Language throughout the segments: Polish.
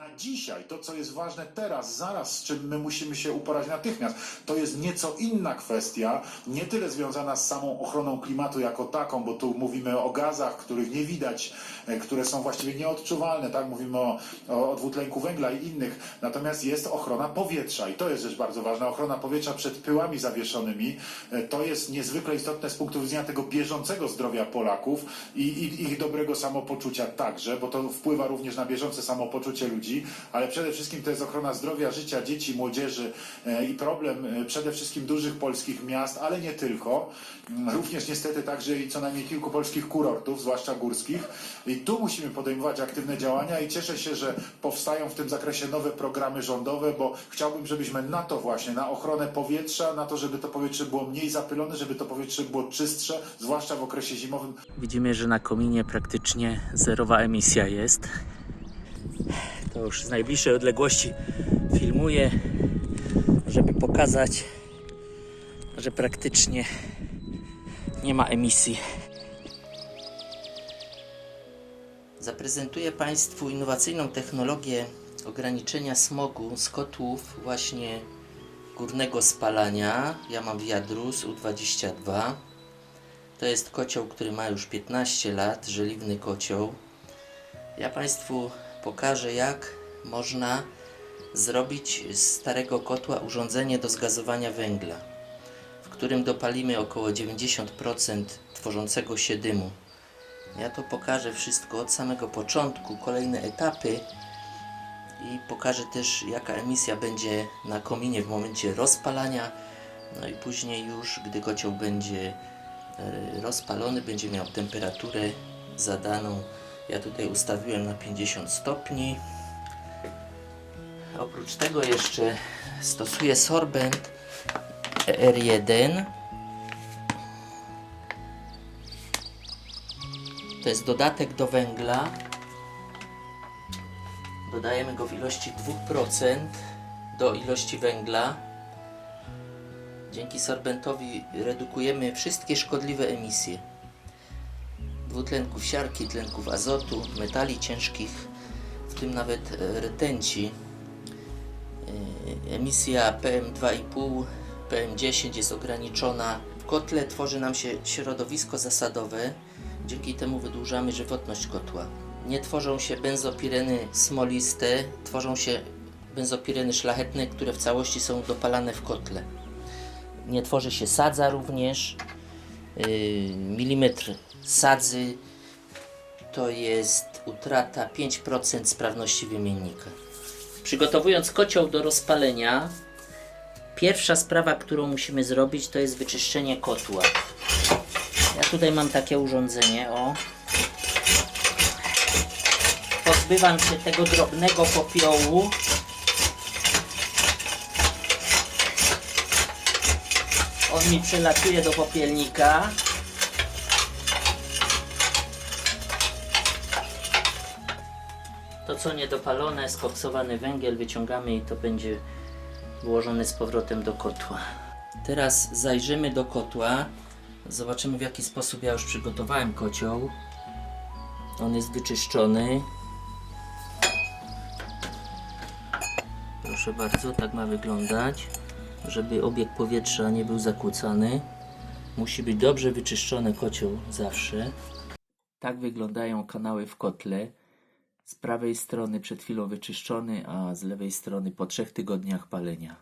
Na dzisiaj, to co jest ważne teraz, zaraz, z czym my musimy się uporać natychmiast, to jest nieco inna kwestia, nie tyle związana z samą ochroną klimatu jako taką, bo tu mówimy o gazach, których nie widać, e, które są właściwie nieodczuwalne, tak? Mówimy o, o, dwutlenku węgla i innych. Natomiast jest ochrona powietrza i to jest rzecz bardzo ważna. Ochrona powietrza przed pyłami zawieszonymi. E, To jest niezwykle istotne z punktu widzenia tego bieżącego zdrowia Polaków i, i ich dobrego samopoczucia także, bo to wpływa również na bieżące samopoczucie ludzi, ale przede wszystkim to jest ochrona zdrowia, życia dzieci, młodzieży e, i problem e, przede wszystkim dużych polskich miast, ale nie tylko. Mm, Również niestety także i co najmniej kilku polskich kurortów, zwłaszcza górskich. I tu musimy podejmować aktywne działania i cieszę się, że powstają w tym zakresie nowe programy rządowe, bo chciałbym, żebyśmy na to właśnie, na ochronę powietrza, na to, żeby to powietrze było mniej zapylone, żeby to powietrze było czystsze, zwłaszcza w okresie zimowym, Widzimy, że na kominie praktycznie zerowa emisja jest. To już z najbliższej odległości filmuję, żeby pokazać, że praktycznie nie ma emisji. Zaprezentuję Państwu innowacyjną technologię ograniczenia smogu z kotłów właśnie górnego spalania. Ja mam Wiadrus U22. To jest kocioł, który ma już 15 lat, żeliwny kocioł. Ja Państwu pokażę, jak można zrobić z starego kotła urządzenie do zgazowania węgla, w którym dopalimy około 90% tworzącego się dymu. Ja to pokażę wszystko od samego początku, kolejne etapy i pokażę też, jaka emisja będzie na kominie w momencie rozpalania. No i później już, gdy kocioł będzie e, rozpalony, będzie miał temperaturę zadaną. Ja tutaj ustawiłem na 50 stopni. Oprócz tego jeszcze stosuję sorbent R1. To jest dodatek do węgla. Dodajemy go w ilości 2% do ilości węgla. Dzięki sorbentowi redukujemy wszystkie szkodliwe emisje dwutlenków siarki, tlenków azotu, metali ciężkich, w tym nawet e, rtęci. E, Emisja PM2,5, PM10 jest ograniczona. W kotle tworzy nam się środowisko zasadowe, dzięki temu wydłużamy żywotność kotła. Nie tworzą się benzopireny smoliste, tworzą się benzopireny szlachetne, które w całości są dopalane w kotle. Nie tworzy się sadza również. Yy, milimetr sadzy to jest utrata 5% sprawności wymiennika. Przygotowując kocioł do rozpalenia, pierwsza sprawa, którą musimy zrobić, to jest wyczyszczenie kotła. Ja tutaj mam takie urządzenie, o. Pozbywam się tego drobnego popiołu. On mi przelatuje do popielnika. To co niedopalone, skoksowany węgiel wyciągamy i to będzie włożone z powrotem do kotła. Teraz zajrzymy do kotła. Zobaczymy w jaki sposób ja już przygotowałem kocioł. On jest wyczyszczony. Proszę bardzo, tak ma wyglądać. Żeby obieg powietrza nie był zakłócany, musi być dobrze wyczyszczony kocioł zawsze. Tak wyglądają kanały w kotle. Z prawej strony przed chwilą wyczyszczony, a z lewej strony po trzech tygodniach palenia.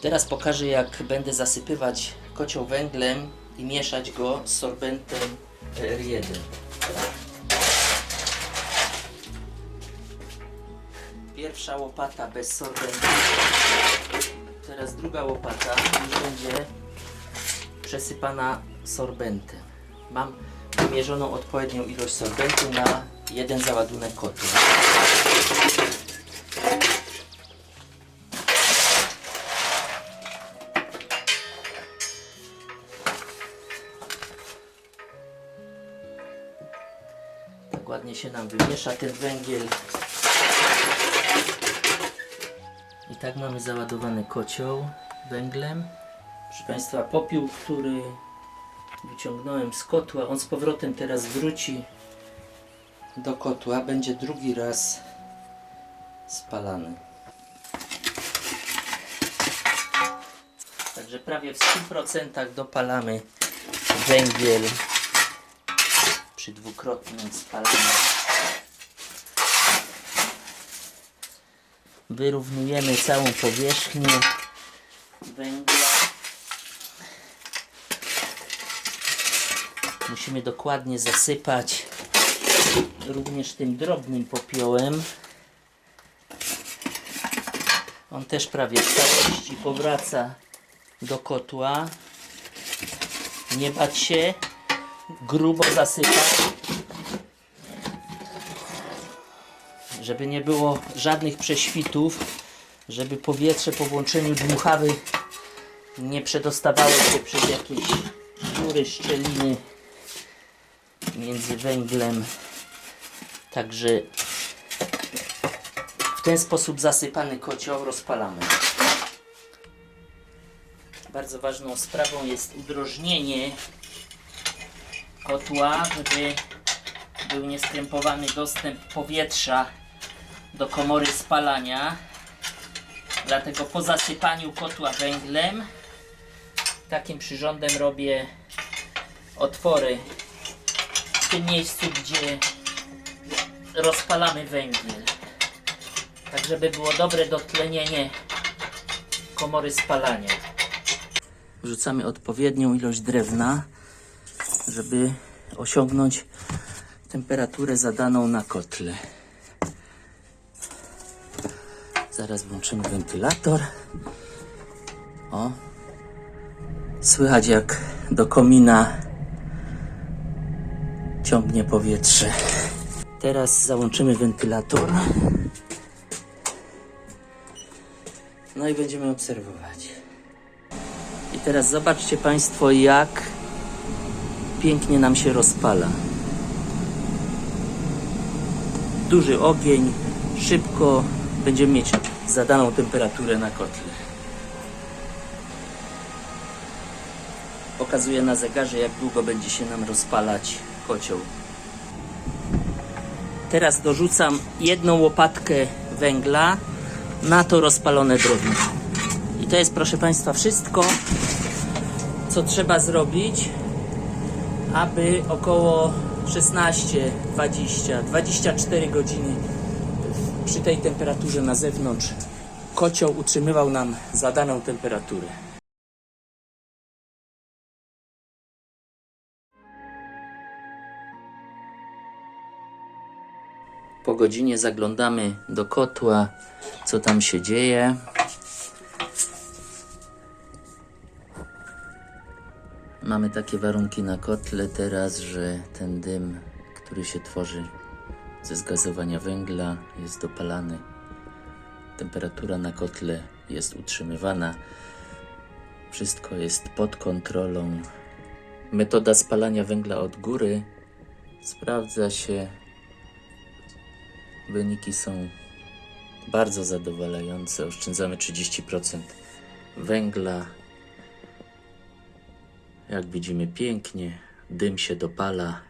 Teraz pokażę jak będę zasypywać kocioł węglem i mieszać go z sorbentem R1. Pierwsza łopata bez sorbentu. Teraz druga łopata będzie przesypana sorbentem. Mam wymierzoną odpowiednią ilość sorbentu na jeden załadunek kotła. Tak ładnie się nam wymiesza ten węgiel. I tak mamy załadowany kocioł węglem. Proszę Państwa, popiół, który wyciągnąłem z kotła, on z powrotem teraz wróci do kotła, będzie drugi raz spalany. Także prawie w 100% dopalamy węgiel przy dwukrotnym spalaniu. Wyrównujemy całą powierzchnię węgla. Musimy dokładnie zasypać również tym drobnym popiołem. On też prawie w całości powraca do kotła. Nie bać się, grubo zasypać, żeby nie było żadnych prześwitów, żeby powietrze po włączeniu dmuchawy nie przedostawało się przez jakieś dziury, szczeliny między węglem. Także w ten sposób zasypany kocioł rozpalamy. Bardzo ważną sprawą jest udrożnienie kotła, żeby był nieskrępowany dostęp powietrza do komory spalania. Dlatego po zasypaniu kotła węglem takim przyrządem robię otwory w tym miejscu, gdzie rozpalamy węgiel. Tak, żeby było dobre dotlenienie komory spalania. Wrzucamy odpowiednią ilość drewna, żeby osiągnąć temperaturę zadaną na kotle. Zaraz włączymy wentylator. O. Słychać jak do komina ciągnie powietrze. Teraz załączymy wentylator. No i będziemy obserwować. I teraz zobaczcie Państwo, jak pięknie nam się rozpala. Duży ogień, szybko będziemy mieć zadaną temperaturę na kotle. Pokazuje na zegarze, jak długo będzie się nam rozpalać kocioł. Teraz dorzucam jedną łopatkę węgla na to rozpalone drewno. I to jest, proszę Państwa, wszystko, co trzeba zrobić, aby około 16, 20, 24 godziny przy tej temperaturze na zewnątrz kocioł utrzymywał nam zadaną temperaturę. Po godzinie zaglądamy do kotła, co tam się dzieje. Mamy takie warunki na kotle teraz, że ten dym, który się tworzy ze zgazowania węgla, jest dopalany. Temperatura na kotle jest utrzymywana. Wszystko jest pod kontrolą. Metoda spalania węgla od góry sprawdza się. Wyniki są bardzo zadowalające. Oszczędzamy 30% węgla. Jak widzimy pięknie, dym się dopala,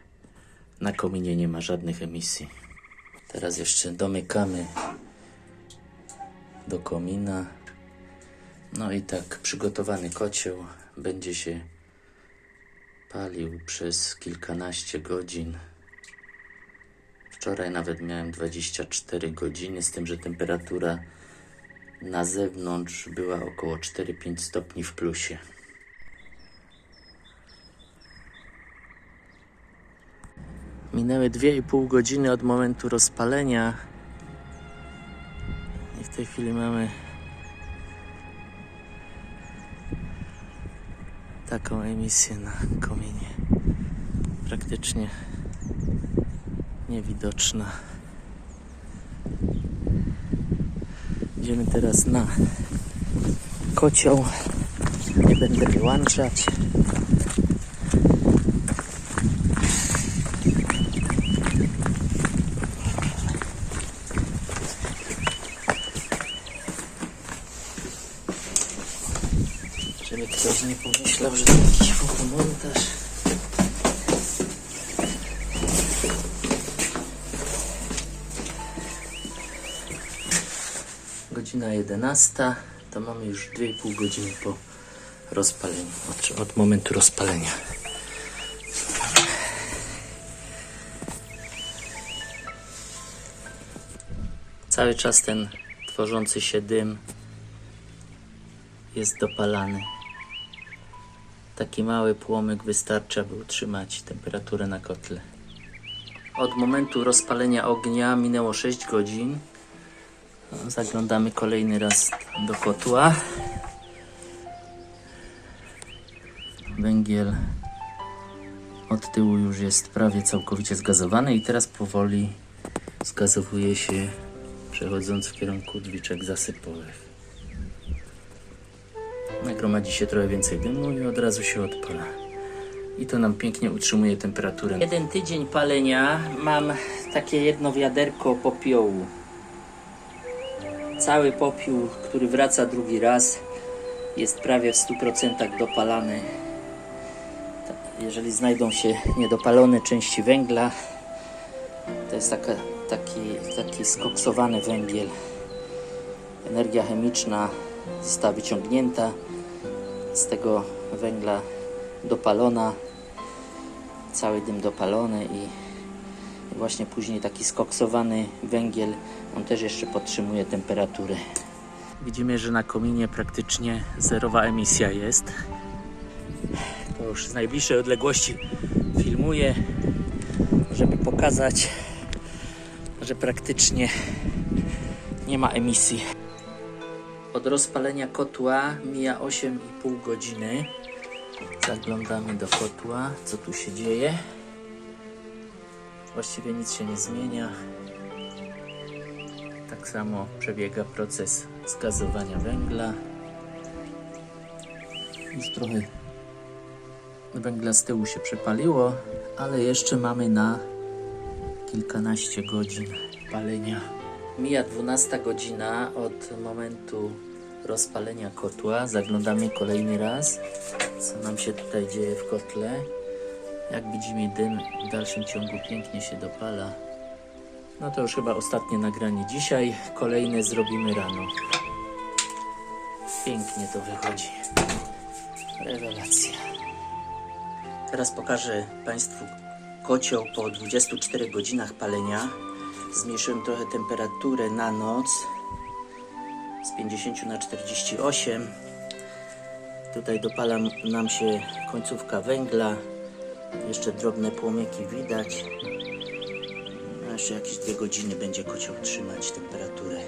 na kominie nie ma żadnych emisji. Teraz jeszcze domykamy do komina. No i tak przygotowany kocioł będzie się palił przez kilkanaście godzin. Wczoraj nawet miałem 24 godziny, z tym, że temperatura na zewnątrz była około 4-5 stopni w plusie. Minęły 2,5 godziny od momentu rozpalenia. I w tej chwili mamy taką emisję na kominie. Praktycznie niewidoczna. Idziemy teraz na kocioł. Nie będę wyłączać. też nie pomyślał, że to jakiś fotomontaż. Godzina 11, to mamy już 2,5 godziny po rozpaleniu, od, od momentu rozpalenia. Cały czas ten tworzący się dym jest dopalany. Taki mały płomyk wystarcza, by utrzymać temperaturę na kotle. Od momentu rozpalenia ognia minęło 6 godzin. Zaglądamy kolejny raz do kotła. Węgiel od tyłu już jest prawie całkowicie zgazowany i teraz powoli zgazowuje się, przechodząc w kierunku drzwiczek zasypowych. Nagromadzi się trochę więcej dymu i od razu się odpala. I to nam pięknie utrzymuje temperaturę. Jeden tydzień palenia mam takie jedno wiaderko popiołu. Cały popiół, który wraca drugi raz, jest prawie w 100% dopalany. Jeżeli znajdą się niedopalone części węgla, to jest taka, taki, taki skoksowany węgiel. Energia chemiczna została wyciągnięta z tego węgla dopalona, cały dym dopalony i właśnie później taki skoksowany węgiel, on też jeszcze podtrzymuje temperaturę. Widzimy, że na kominie praktycznie zerowa emisja jest. To już z najbliższej odległości filmuję, żeby pokazać, że praktycznie nie ma emisji. Od rozpalenia kotła mija 8,5 godziny. Zaglądamy do kotła, co tu się dzieje. Właściwie nic się nie zmienia. Tak samo przebiega proces zgazowania węgla. Już trochę węgla z tyłu się przepaliło, ale jeszcze mamy na kilkanaście godzin palenia. Mija 12 godzina od momentu rozpalenia kotła. Zaglądamy kolejny raz, co nam się tutaj dzieje w kotle. Jak widzimy, dym w dalszym ciągu pięknie się dopala. No to już chyba ostatnie nagranie dzisiaj. Kolejne zrobimy rano. Pięknie to wychodzi. Rewelacja. Teraz pokażę Państwu kocioł po 24 godzinach palenia. Zmniejszyłem trochę temperaturę na noc z 50 na 48. Tutaj dopala nam się końcówka węgla. Jeszcze drobne płomyki widać. No jeszcze jakieś dwie godziny będzie kocioł trzymać temperaturę.